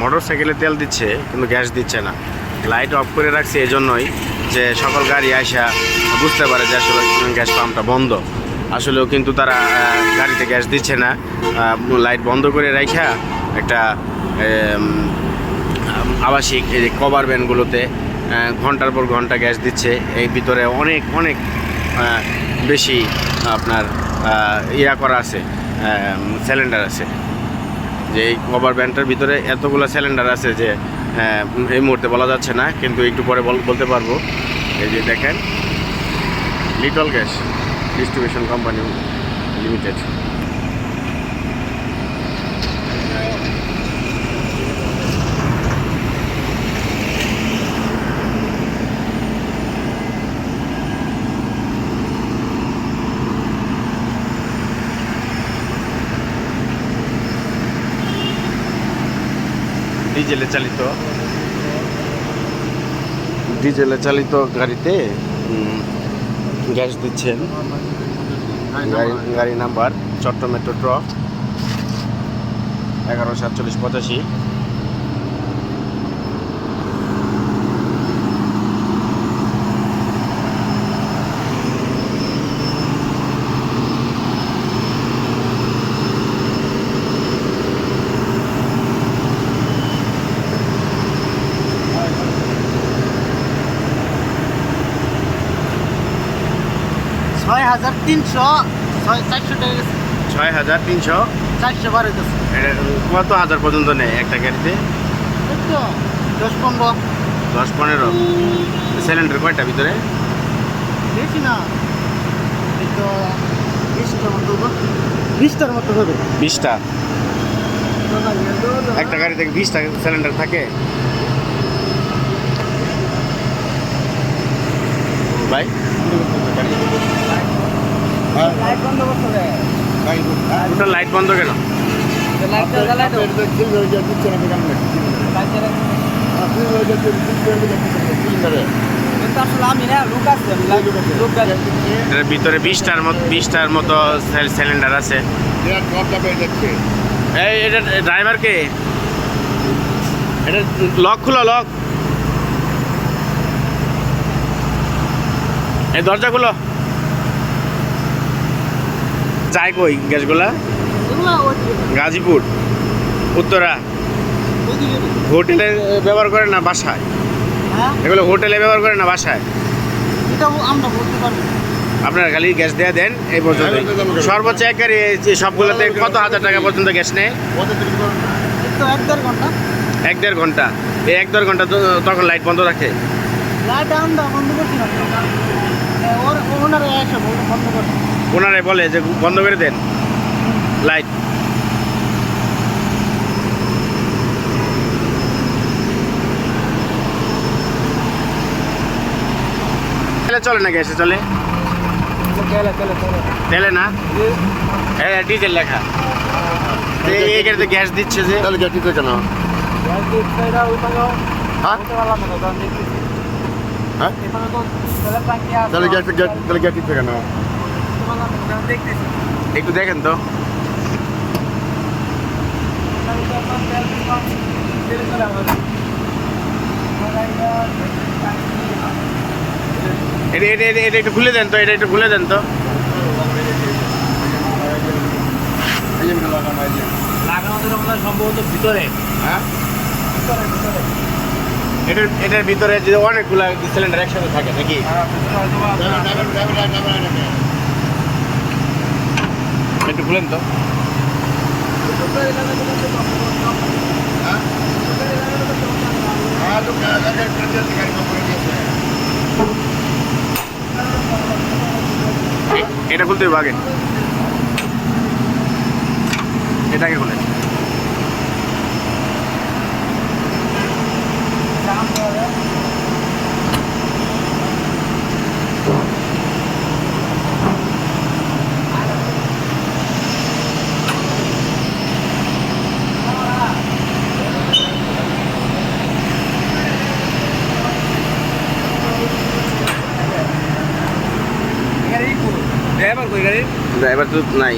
Motor সাইকেলে তেল দিচ্ছে, কিন্তু গ্যাস দিচ্ছে না। লাইট অফ করে রাখছে এই জন্যই যে সকল গাড়ি আসা বুঝতে পারে যে আসলে গ্যাস পাম্পটা বন্ধ। আসলেও কিন্তু তারা গাড়িতে গ্যাস দিচ্ছে না। লাইট বন্ধ করে রাখা একটা আবাসিক এই যে কভার ভ্যানগুলোতে ঘণ্টার পর ঘণ্টা গ্যাস দিচ্ছে। এই ভিতরে অনেক অনেক বেশি আপনার ইয়া করা আছে। সিলিন্ডার আছে। যে এই কভার ব্যান্ডটার ভিতরে এতগুলো সিলিন্ডার আছে যে এই মুহূর্তে বলা যাচ্ছে না, কিন্তু একটু পরে বল- বলতে পারব। এই যে দেখেন little gas distribution company limited ডিজেলে চালিত। ডিজেলে চালিত গাড়িতে গ্যাস দিচ্ছেন। গাড়ি নাম্বার চট্ট মেট্রো ট্রক এগারো সাতচল্লিশ পঁচাশি। হাজার তিনশো ছয় চারশো টাকা ছয় হাজার তিনশো? চারশো বারো এটা কত হাজার পর্যন্ত নেয় একটা গাড়িতে? দশ পনেরো। দশ পনেরো। সিলিন্ডার কয়টা ভিতরে? বেশি না। তো বিশটার মতো বিশটার মতো হবে। বিশটা? একটা গাড়ি থেকে বিশটা সিলিন্ডার থাকে? ভাই লাইট বন্ধ করতে হবে ওটা লাইট বন্ধ কেন লাইট জ্বালাই তো কিন্তু আসলে আমি না লোক আছে লোক এটার ভিতরে বিশটার মতো বিশটার মতো সিলিন্ডার আছে। এই, এটা ড্রাইভার কে? এটা লক খুলো লক এই দরজা খুলো। যায় কই গ্যাসগুলা? গাজীপুর উত্তরা। হোটেলে ব্যবহার করে না বাসায়? হ্যাঁ? এগুলো হোটেলে ব্যবহার করে না বাসায়? এটা আমরা বলতে পারি আপনার খালি গ্যাস দেওয়া দেন এই পর্যন্ত। সর্বোচ্চ এক গাড়ি এই সবগুলোতে কত হাজার টাকা পর্যন্ত গ্যাস নেয়? এক দেড় ঘণ্টা। এক দেড় ঘণ্টা। এই এক দেড় ঘণ্টা তখন লাইট বন্ধ রাখে? লাইট বন্ধ করছি না। ওনারা বন্ধ করছে। ওনারাই বলে যে বন্ধ করে দেন। লাইট চলে না গ্যাসে চলে? তেলে না? হ্যাঁ ডিজেল লেখা। গ্যাস দিচ্ছে যে। তাহলে গ্যাটিতে কেন? হ্যাঁ? হ্যাঁ তাহলে গ্যাস তাহলে গ্যাটিতে কেন? একটু দেখেন তো। এটা এটা একটু খুলে দেন তো, এটা একটু খুলে দেন তো। সম্ভবত ভিতরে হ্যাঁ? এটার এটার ভিতরে অনেকগুলা সিলিন্ডার একসাথে থাকে, নাকি? একটু খুলেন তো। এটা খুলতে হবে আগে। এটাকে খুলেন। ড্রাইভার কই গাড়ির? ড্রাইভার তো নাই।